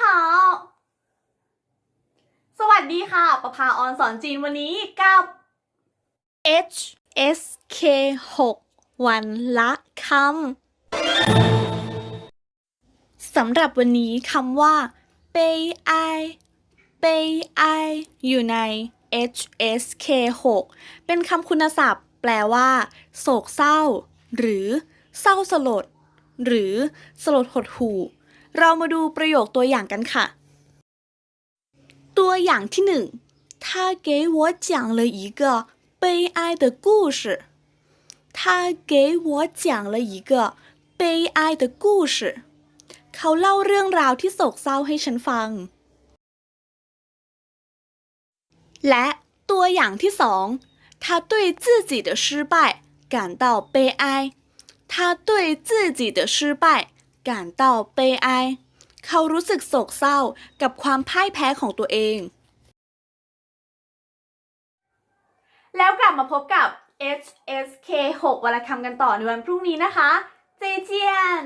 好สวัสดีค่ะ ประภาออนสอนจีนวันนี้กับ HSK 6 วันละคำสำหรับวันนี้คำว่าเปย์ไอเปย์ไออยู่ใน HSK 6 เป็นคำคุณศัพท์ แปลว่า โศกเศร้า หรือ เศร้าสลด หรือ สลดหดหู่ เรามาดูประโยคตัวอย่างกันค่ะ ตัวอย่างที่หนึ่ง他给我讲了一个悲哀的故事。他给我讲了一个悲哀的故事。เขาเล่าเรื่องราวที่โศกเศร้าให้ฉันฟัง และตัวอย่างที่สอง他对自己的失败感到悲哀。他对自己的失败 การต่าเปไอเขารู้สึกโศกเศร้ากับความพ่ายแพ้ของตัวเอง แล้วกลับมาพบกับ HSK 6วลรคำกันต่อในวันพรุ่งนี้นะคะ เจเจียน